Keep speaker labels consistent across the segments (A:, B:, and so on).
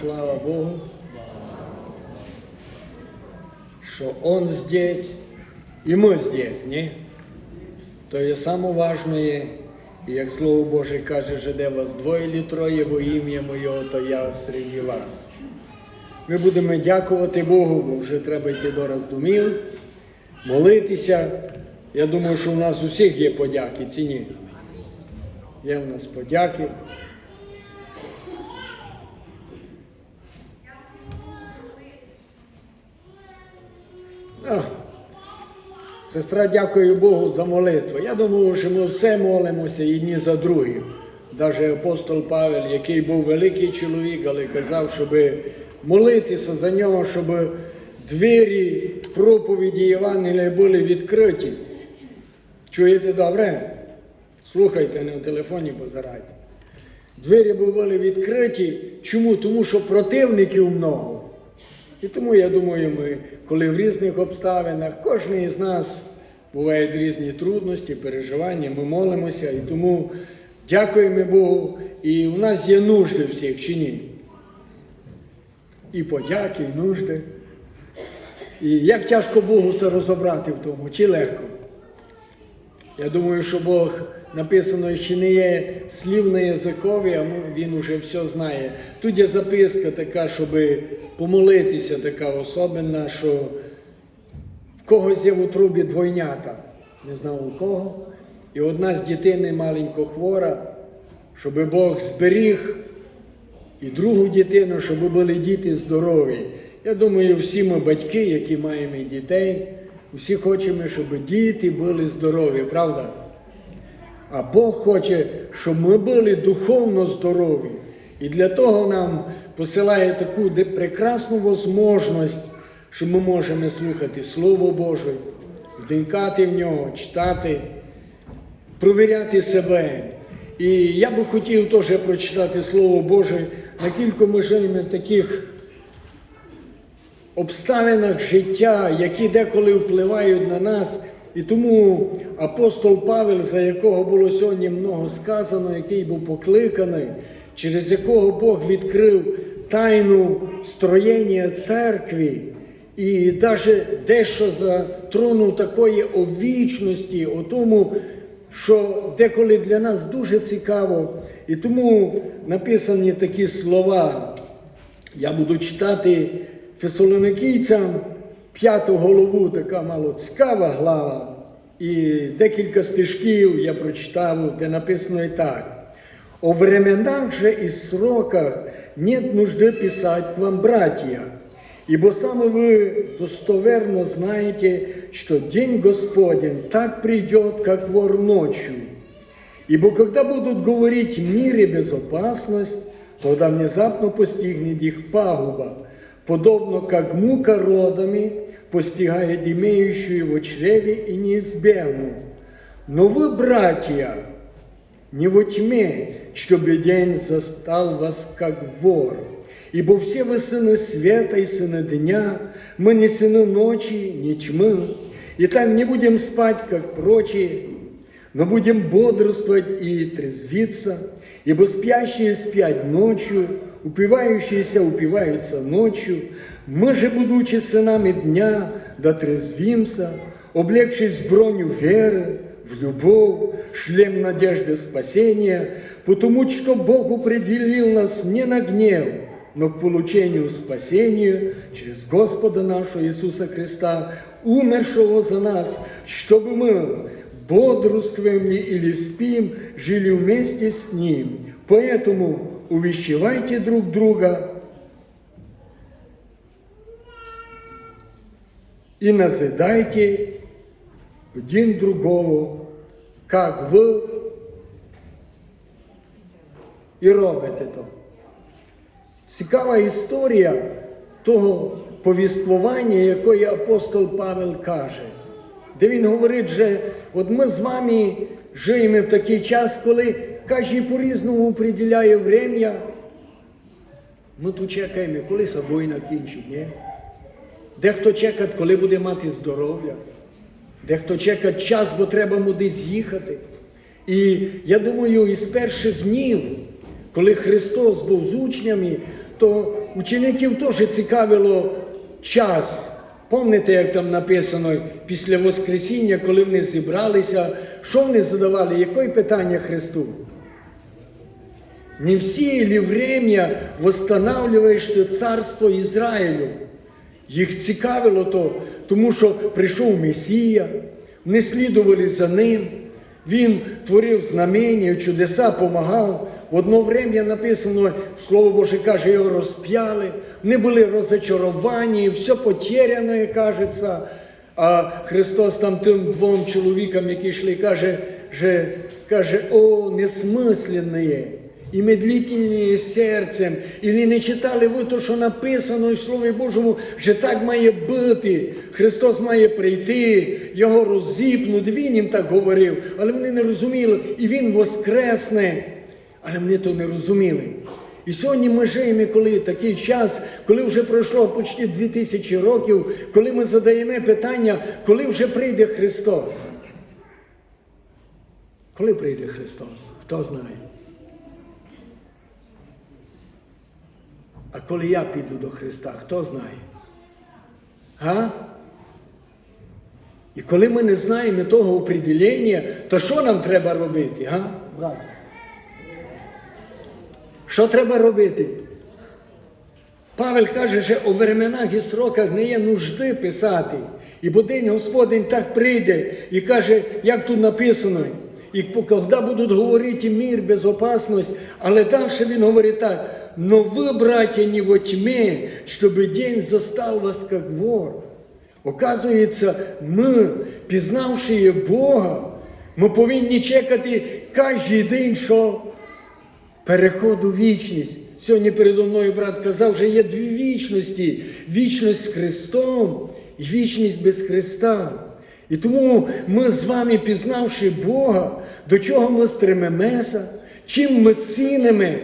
A: слава Богу, что Он здесь, и мы здесь, не? То є саме і як Слово Боже каже, що де вас двоє чи троє во ім'я Моє, то я серед вас. Ми будемо дякувати Богу, бо вже треба йти до роздумів, молитися. Я думаю, що у нас усіх є подяки, ці ні. Є в нас подяки. Сестра, дякую Богу за молитву. Я думаю, що ми все молимося одні за других. Навіть апостол Павел, який був великий чоловік, але казав, щоб молитися за нього, щоб двері проповіді Євангелія були відкриті. Чуєте добре? Слухайте, не в телефоні позирайте. Двері були відкриті. Чому? Тому що противників много. І тому я думаю, ми, коли в різних обставинах, кожен із нас бувають різні трудності, переживання, ми молимося, і тому дякуємо Богу. І у нас є нужди всіх чи ні? І подяки, і нужди. І як тяжко Богу це розібрати в тому, чи легко? Я думаю, що Бог написано, що не є слів на язикові, а він уже все знає. Тут є записка така, щоб помолитися, така особенна, що в когось є в утробі двойнята, не знав у кого. І одна з дітей маленько хвора, щоб Бог зберіг і другу дитину, щоб були діти здорові. Я думаю, всі ми батьки, які маємо дітей, всі хочемо, щоб діти були здорові, правда? А Бог хоче, щоб ми були духовно здорові. І для того нам посилає таку прекрасну можливість, що ми можемо слухати Слово Боже, вдинкати в нього, читати, провіряти себе. І я би хотів теж прочитати Слово Боже на кілька в таких обставинах життя, які деколи впливають на нас. І тому апостол Павел, за якого було сьогодні много сказано, який був покликаний, через якого Бог відкрив тайну строєння церкви, і навіть дещо затронув такої овічності, о тому, що деколи для нас дуже цікаво. І тому написані такі слова. Я буду читати Фесалоникійцям п'яту голову, така мало цікава глава. І декілька стишків я прочитав, де написано і так. О временах же и сроках нет нужды писать к вам, братья, ибо сами вы достоверно знаете, что день Господень так придет, как вор ночью. Ибо когда будут говорить мир и безопасность, тогда внезапно постигнет их пагуба, подобно как мука родами постигает имеющую в чреве и неизбежну. Но вы, братья, не во тьме, чтобы день застал вас как вор. Ибо все вы сыны света и сыны дня, мы не сыны ночи, не тьмы. И так не будем спать, как прочие, но будем бодрствовать и трезвиться, ибо спящие спят ночью, упивающиеся упиваются ночью. Мы же, будучи сынами дня, дотрезвимся, облегшись броню веры, в любовь, шлем надежды спасения, потому что Бог определил нас не на гнев, но к получению спасения через Господа нашего Иисуса Христа, умершего за нас, чтобы мы, бодрствуем ли или спим, жили вместе с Ним. Поэтому увещевайте друг друга и назидайте один другого, как ви і робите то. Цікава історія того повіствування, якої апостол Павел каже, де він говорить, що от ми з вами живемо в такий час, коли кожен по-різному приділяє врем'я. Ми тут чекаємо, коли собою накінчить, ні? Дехто чекає, коли буде мати здоров'я, дехто чекає час, бо треба кудись їхати. І я думаю, із перших днів, коли Христос був з учнями, то учеників теж цікавило час. Пам'ятаєте, як там написано після Воскресіння, коли вони зібралися, що вони задавали, яке питання Христу? Не все ли время восстанавливаешь ти царство Ізраїлю? Їх цікавило то, тому що прийшов Месія, вони слідували за ним, він творив знамення, чудеса, помагав. В одно время написано, Слово Боже каже, його розп'яли, вони були розочаровані, все потеряно, кажеться. А Христос там тим двом чоловікам, які йшли, каже, каже, о, несмисленные і медлительні серцем, і не читали ви то, що написано в Слові Божому, що так має бути. Христос має прийти, його розіпнуть. Він їм так говорив, але вони не розуміли, і Він воскресне. Але вони то не розуміли. І сьогодні ми живемо, коли такий час, коли вже пройшло почти 2000 років, коли ми задаємо питання, коли вже прийде Христос. Коли прийде Христос? Хто знає? А коли я піду до Христа, хто знає? Га? І коли ми не знаємо того определення, то що нам треба робити? Га? Брат? Що треба робити? Павел каже, що у временах і сроках не є нужди писати. І бо день Господень так прийде і каже, як тут написано, і коли будуть говорити мир, безопасність, але далі він говорить так, но ви, братья, не во тьме, щоб день застал вас, как вор. Оказується, ми, пізнавши Бога, ми повинні чекати кожен день, що переход у вічність. Сьогодні передо мною брат казав, що є дві вічності: вічність з Христом і вічність без Христа. І тому ми з вами, пізнавши Бога, до чого ми стремимося, чим ми цінимо,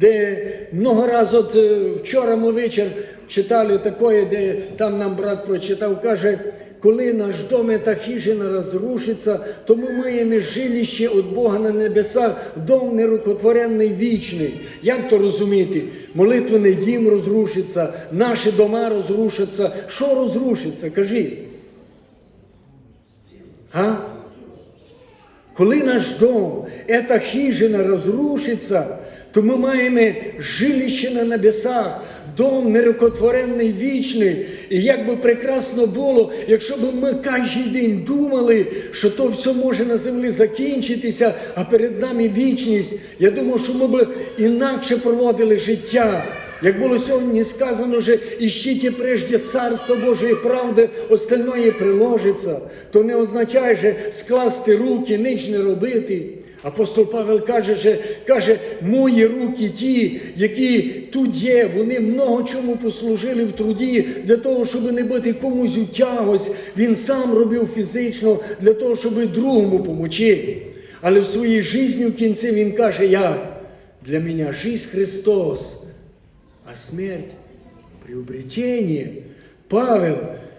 A: де много разів от е, вчора ми вечір читали таке, де там нам брат прочитав, каже, коли наш дом та хижина розрушиться, то ми маємо жилище від Бога на небесах, дом нерукотворений вічний. Як то розуміти? Молитвений дім розрушиться, наші дома розрушаться. Що розрушиться? Кажіть. А? Коли наш дом, эта хижина розрушиться, то ми маємо жилище на небесах, дом нерукотворений вічний. І як би прекрасно було, якщо б ми кожен день думали, що то все може на землі закінчитися, а перед нами вічність. Я думаю, що ми б інакше проводили життя. Як було сьогодні сказано, що іщите прежде Царство Боже і правди, остальное приложиться, то не означає, що скласти руки, ніч не робити. Апостол Павел каже, що, каже, мої руки ті, які тут є, вони много чому послужили в труді для того, щоб не бути комусь у тягось. Він сам робив фізично для того, щоб другому помочи. Але в своїй житті в кінці він каже, як? Для мене жизнь Христос а смерть приобретення. Павел,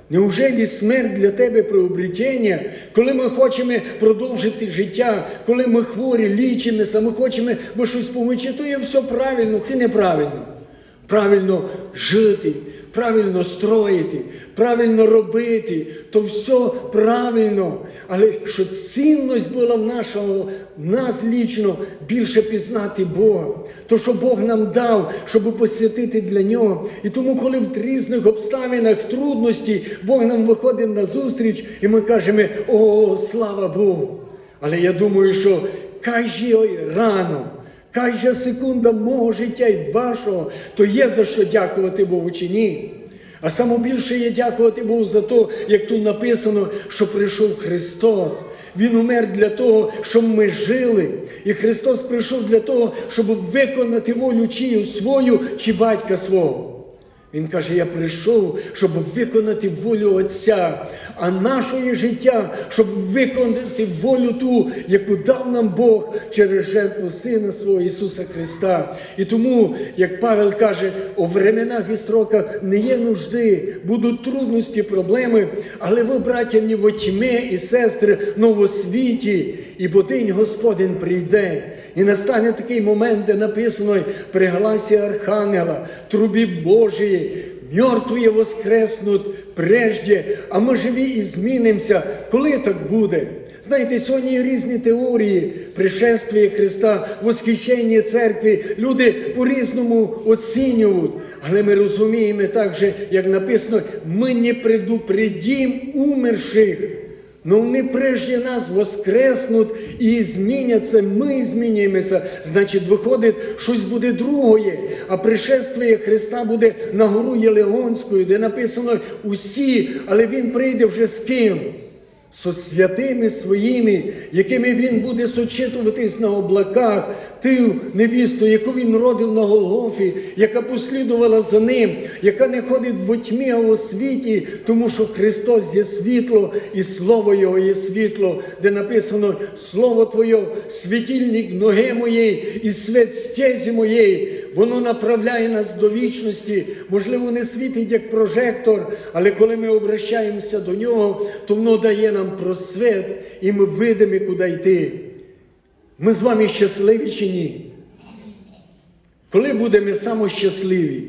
A: неужели смерть для тебе приобретення? Коли ми хочемо продовжити життя, коли ми хворі, лічимося, ми хочемо бо щось помочити, то є все правильно, це неправильно. Правильно жити, правильно строїти, правильно робити, то все правильно. Але що цінність була в нашого, в нас лічно більше пізнати Бога. То, що Бог нам дав, щоб посвятити для нього. І тому, коли в різних обставинах трудності Бог нам виходить на зустріч, і ми кажемо, о, слава Богу! Але я думаю, що кожен рано. Кожна секунда мого життя і вашого, то є за що дякувати Богу чи ні. А саме більше є дякувати Богу за те, як тут написано, що прийшов Христос. Він умер для того, щоб ми жили. І Христос прийшов для того, щоб виконати волю чию свою чи батька свого. Він каже: Я прийшов, щоб виконати волю Отця, а нашої життя, щоб виконати волю ту, яку дав нам Бог через жертву Сина свого Ісуса Христа. І тому, як Павел каже, у временах і сроках не є нужди, будуть трудності, проблеми, але ви, браття, не во тьмі і сестри, но во світі, і бо день Господень прийде. І настане такий момент, де написано при гласі Архангела, трубі Божої, мертві воскреснуть прежде, а ми живі і змінимося. Коли так буде? Знаєте, сьогодні є різні теорії пришествия Христа, восхищення церкви. Люди по-різному оцінюють. Але ми розуміємо так же, як написано, ми не предупредим умерших. Но вони прежде нас воскреснуть і зміняться, ми змінюємося. Значить, виходить, щось буде другое. А пришествие Христа буде на гору Єлеонською, де написано усі, але Він прийде вже з ким? Со святими своїми, якими він буде сочитуватись на облаках, ту невісту, яку він родив на Голгофі, яка послідувала за ним, яка не ходить в тьмі, а у світі, тому що Христос є світло, і Слово Його є світло, де написано Слово Твоє, світильник ноги моєї і світ стезі моєї. Воно направляє нас до вічності. Можливо, не світить як прожектор, але коли ми обращаємося до нього, то воно дає нам просвіт, і ми видимо, куди йти. Ми з вами щасливі чи ні? Коли будемо самощасливі?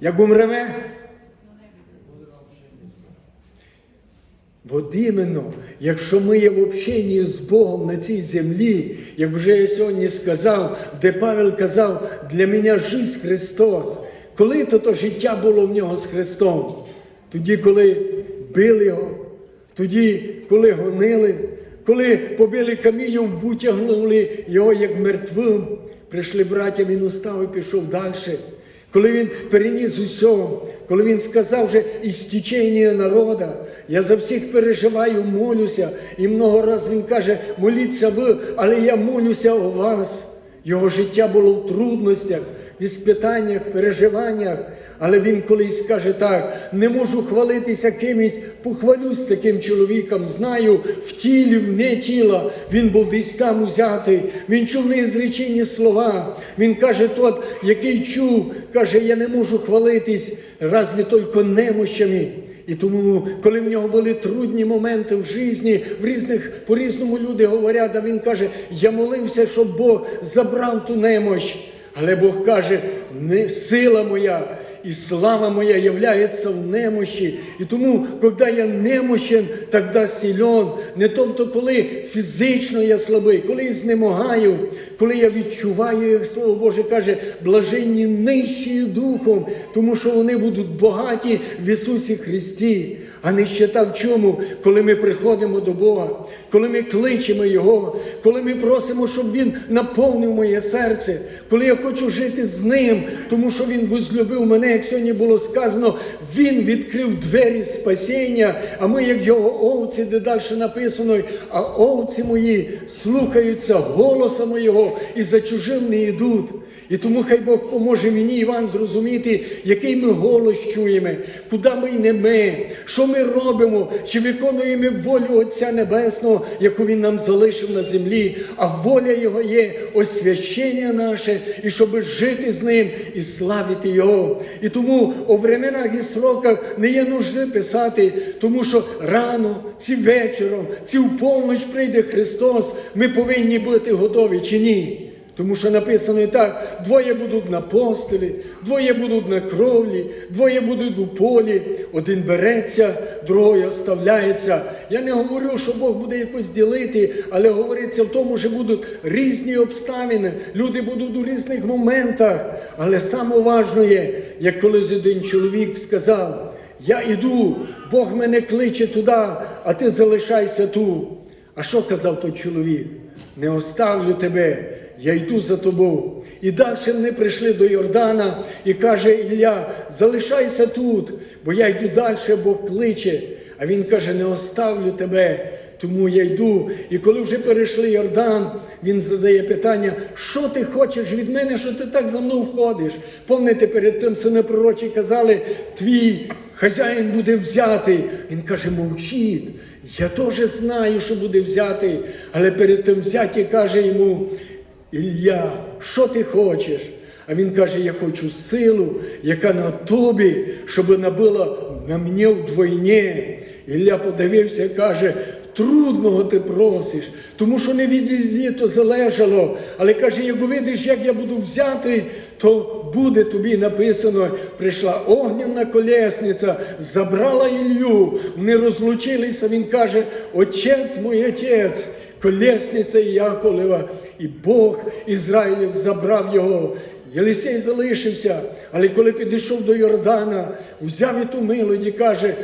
A: Як умремо? От іменно, якщо ми є в общенні з Богом на цій землі, як вже я сьогодні сказав, де Павел казав, для мене життя Христос. Коли то, то життя було в нього з Христом? Тоді, коли били його, тоді, коли гонили, коли побили камінням, витягнули його як мертвим, прийшли браття, він устав і пішов далі. Коли він переніс усього, коли він сказав вже із течення народа, я за всіх переживаю, молюся. І много раз він каже, моліться ви, але я молюся о вас. Його життя було в трудностях, в іспитаннях, переживаннях. Але він колись каже так: не можу хвалитися кимось, похвалюсь таким чоловіком. Знаю, в тілі, вне тіла. Він був десь там узятий, він чув неізречені слова. Він каже, тот, який чув, каже, я не можу хвалитись, разві тільки немощами. І тому, коли в нього були трудні моменти в житті, в різних по-різному люди говорять, а він каже, я молився, щоб Бог забрав ту немощ. Але Бог каже, не сила моя і слава моя являється в немощі. І тому, коли я немощен, тоді силен. Не тобто, коли фізично я слабий, коли я знемагаю, коли я відчуваю, як Слово Боже каже, блаженні нижчі духом, тому що вони будуть багаті в Ісусі Христі. А нищета в чому, коли ми приходимо до Бога, коли ми кличемо Його, коли ми просимо, щоб Він наповнив моє серце, коли я хочу жити з Ним, тому що Він возлюбив мене, як сьогодні було сказано, Він відкрив двері спасіння, а ми, як Його овці, де далі написано, а овці мої слухаються голоса моєго і за чужим не йдуть. І тому хай Бог поможе мені і вам зрозуміти, який ми голос чуємо, куди ми йдемо, що ми робимо, чи виконуємо волю Отця Небесного, яку Він нам залишив на землі, а воля Його є освящення наше, і щоб жити з ним і славити Його. І тому у временах і сроках не є нужди писати, тому що рано, ці вечором, ці в полніч прийде Христос, ми повинні бути готові чи ні. Тому що написано так: двоє будуть на постелі, двоє будуть на кровлі, двоє будуть у полі, один береться, другий оставляється. Я не говорю, що Бог буде якось ділити, але говориться в тому, що будуть різні обставини, люди будуть у різних моментах. Але саме як колись один чоловік сказав: Я іду, Бог мене кличе туди, а ти залишайся тут. А що казав той чоловік? Не оставлю тебе, я йду за тобою. І далі вони прийшли до Йордана і каже Ілля, залишайся тут, бо я йду далі, Бог кличе. А він каже: не оставлю тебе, Тому я йду. І коли вже перейшли Йордан, він задає питання: що ти хочеш від мене, що ти так за мною ходиш? Помните, перед тим сини пророчі казали, твій хазяїн буде взятий. Він каже, мовчіть. Я теж знаю, що буде взятий. Але перед тим взяті каже йому, Ілля, що ти хочеш? А він каже: Я хочу силу, яка на тобі, щоб набила на мені вдвойні. Ілля подивився і каже, трудного ти просиш, тому що не від Іллі то залежало. Але каже, як увидиш, як я буду взятий, то буде тобі написано, прийшла огняна колесниця, забрала Ілью, вони розлучилися. Він каже, отець мій отець колесниця Яковлева, і Бог Ізраїлів забрав його. Єлисей залишився, але коли підійшов до Йордана, взяв і ту милоді, каже,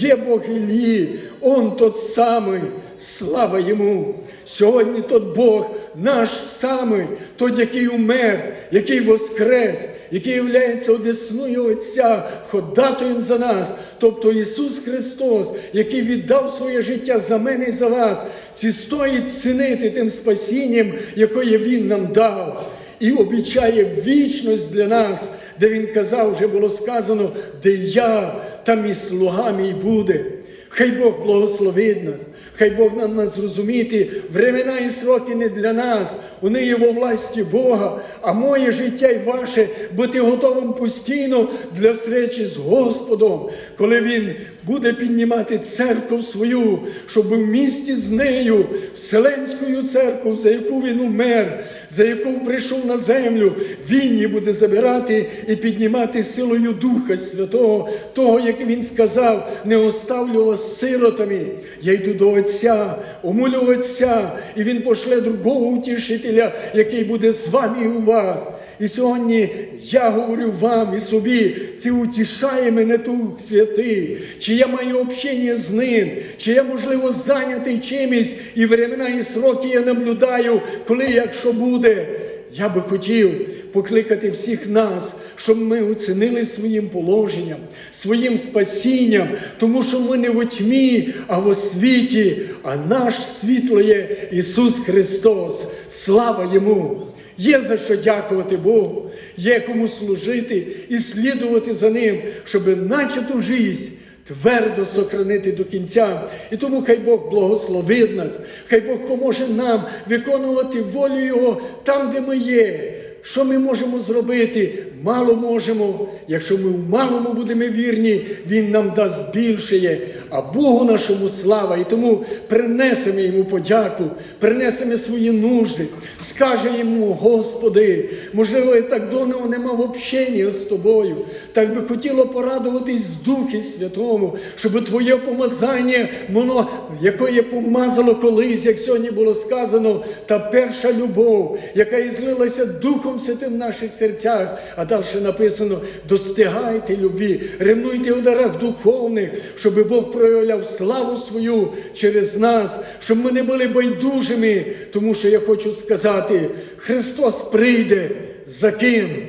A: де Бог Ілії? Он тот самий, слава йому. Сьогодні тот Бог, наш самий, той, який умер, який воскрес, який являється одесною Отця, ходатоєм за нас, тобто Ісус Христос, який віддав своє життя за мене і за вас. Ці стоїть цінити тим спасінням, якое Він нам дав і обіцяє вічність для нас, де він казав, вже було сказано, де я, там і слуга мій буде. Хай Бог благословить нас, хай Бог нам нас зрозуміти, времена і сроки не для нас, вони є во власті Бога, а моє життя і ваше бути готовим постійно для встречі з Господом, коли Він буде піднімати церкву свою, щоб в місті з нею, Вселенською церкву, за яку він умер, за яку прийшов на землю, він її буде забирати і піднімати силою Духа Святого, того, як він сказав, не оставлю вас сиротами. Я йду до Отця, умолю Отця, і Він пошле другого утішителя, який буде з вами і у вас. І сьогодні я говорю вам і собі, це утішає мене Дух Святий, чи я маю общення з ним, чи я, можливо, зайнятий чимось, і времена, і сроки я наблюдаю, коли якщо буде. Я би хотів покликати всіх нас, щоб ми оцінили своїм положенням, своїм спасінням, тому що ми не в тьмі, а в освіті, а наш світло є Ісус Христос. Слава Йому! Є за що дякувати Богу, є кому служити і слідувати за Ним, щоб начату життя твердо сохранити до кінця. І тому хай Бог благословить нас, хай Бог поможе нам виконувати волю Його там, де ми є. Що ми можемо зробити? Мало можемо. Якщо ми в малому будемо вірні, Він нам дасть більше. А Богу нашому слава. І тому принесемо йому подяку, принесемо свої нужди, скаже йому, Господи, можливо, я так давно не мав общення з тобою. Так би хотіло порадуватись Духі Святому, щоб Твоє помазання, воно, яке помазало колись, як сьогодні було сказано, та перша любов, яка ізлилася Духом Святим в наших серцях. А далі написано: достигайте любві, ревнуйте у дарах духовних, щоб Бог проявляв славу свою через нас, щоб ми не були байдужими. Тому що я хочу сказати, Христос прийде за ким?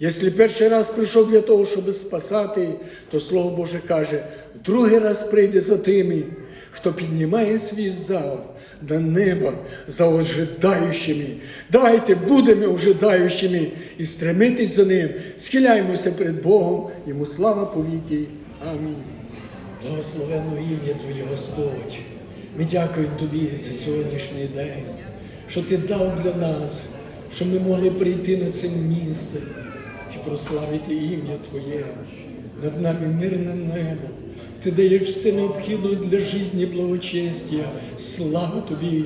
A: Якщо перший раз прийшов для того, щоб спасати, то Слово Боже каже, другий раз прийде за тими, хто піднімає свій зал до неба за ожидаючими. Давайте будемо ожидаючими і стремитись за ним. Схиляємося перед Богом, йому слава повіки. Амінь. Благословенно ім'я Твоє Господь. Ми дякуємо Тобі за сьогоднішній день, що Ти дав для нас, що ми могли прийти на це місце і прославити ім'я Твоє. Над нами мирне небо. Ти даєш все необхідне для життя благочестя. Слава тобі!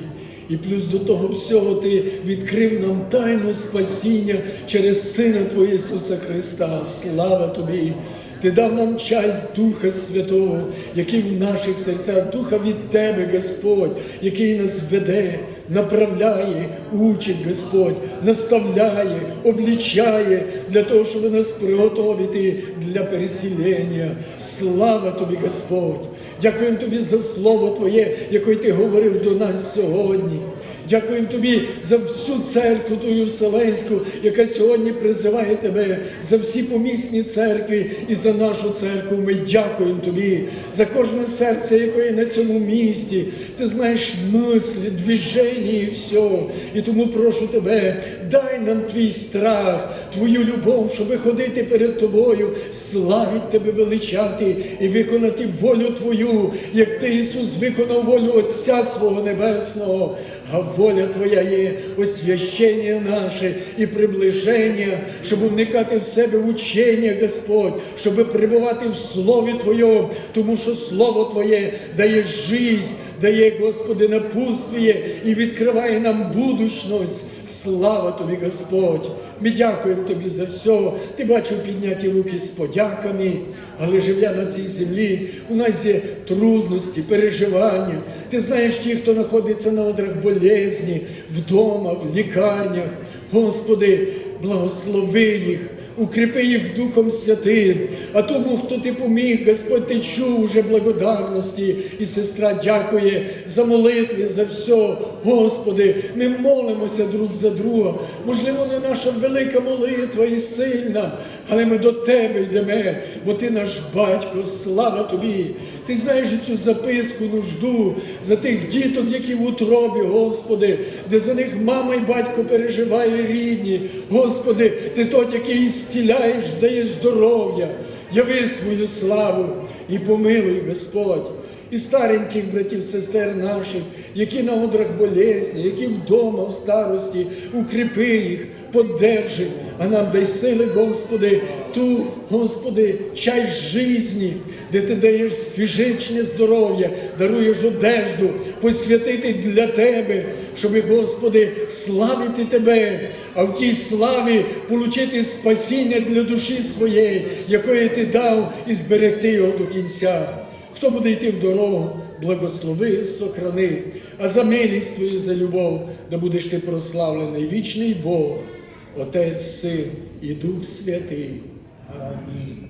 A: І плюс до того всього ти відкрив нам тайну спасіння через Сина Твого Ісуса Христа. Слава тобі! Ти дав нам часть Духа Святого, який в наших серцях, Духа від Тебе, Господь, який нас веде, направляє, учить Господь, наставляє, облічає для того, щоб нас приготовити для переселення. Слава тобі, Господь! Дякуємо тобі за Слово Твоє, яке Ти говорив до нас сьогодні. Дякуємо тобі за всю церкву Твою Вселенську, яка сьогодні призиває тебе, за всі помісні церкви і за нашу церкву. Ми дякуємо тобі за кожне серце, яке є на цьому місті. Ти знаєш мислі, движення і все. І тому прошу тебе, дай нам твій страх, твою любов, щоб ходити перед тобою, славить тебе величати і виконати волю Твою, як ти, Ісус, виконав волю Отця свого Небесного. А воля Твоя є освящення наше і приближення, щоб вникати в себе учення, Господь, щоб перебувати в Слові Твоєму, тому що Слово Твоє дає жизнь, дає, Господи, напутствие і відкриває нам будущність. Слава Тобі, Господь! Ми дякуємо Тобі за все. Ти бачив підняті руки з подяками, але живя на цій землі, у нас є трудності, переживання. Ти знаєш ті, хто знаходиться на одрах болезні, вдома, в лікарнях. Господи, благослови їх. Укріпи їх Духом Святим, а тому, хто ти поміг, Господь, ти чув уже благодарності. І сестра дякує за молитви, за все. Господи, ми молимося друг за друга. Можливо, не наша велика молитва і сильна, але ми до Тебе йдемо, бо Ти наш батько, слава Тобі. Ти знаєш цю записку, нужду за тих діток, які в утробі, Господи, де за них мама і батько переживає рідні. Господи, Ти той, який зціляєш, здаєш здоров'я. Яви свою славу і помилуй, Господь. І стареньких братів, сестер наших, які на одрах болезні, які вдома в старості, укріпи їх, подержи, а нам дай сили, Господи, ту, Господи, чай жизні, де ти даєш фізичне здоров'я, даруєш одежду, посвятити для Тебе, щоб, Господи, славити Тебе, а в тій славі получити спасіння для душі своєї, якої ти дав, і зберегти його до кінця. Хто буде йти в дорогу, благослови, сохрани, а за милість твою, за любов, да будеш ти прославлений, вічний Бог, Отець, Син і Дух Святий. Амінь.